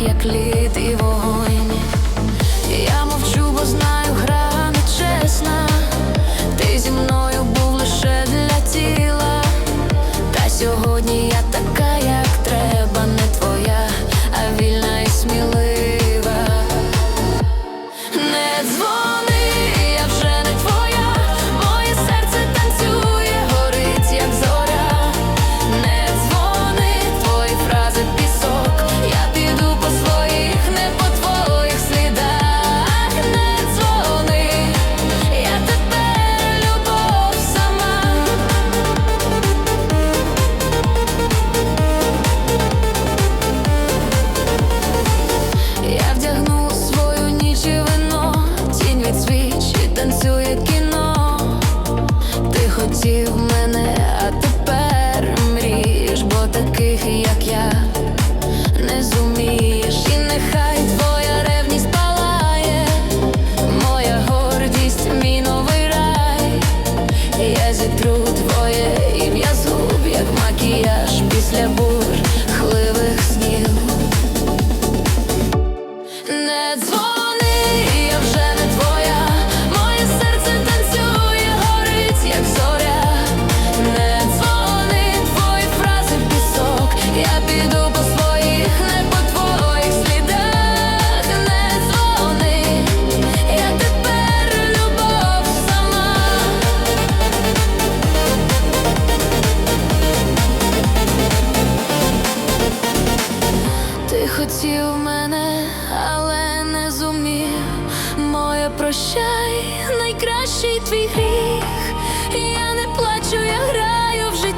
як лід і вогонь. te voy. хотів мене, але не зумів. Моє прощай, найкращий твій гріх. Я не плачу, я граю в житті.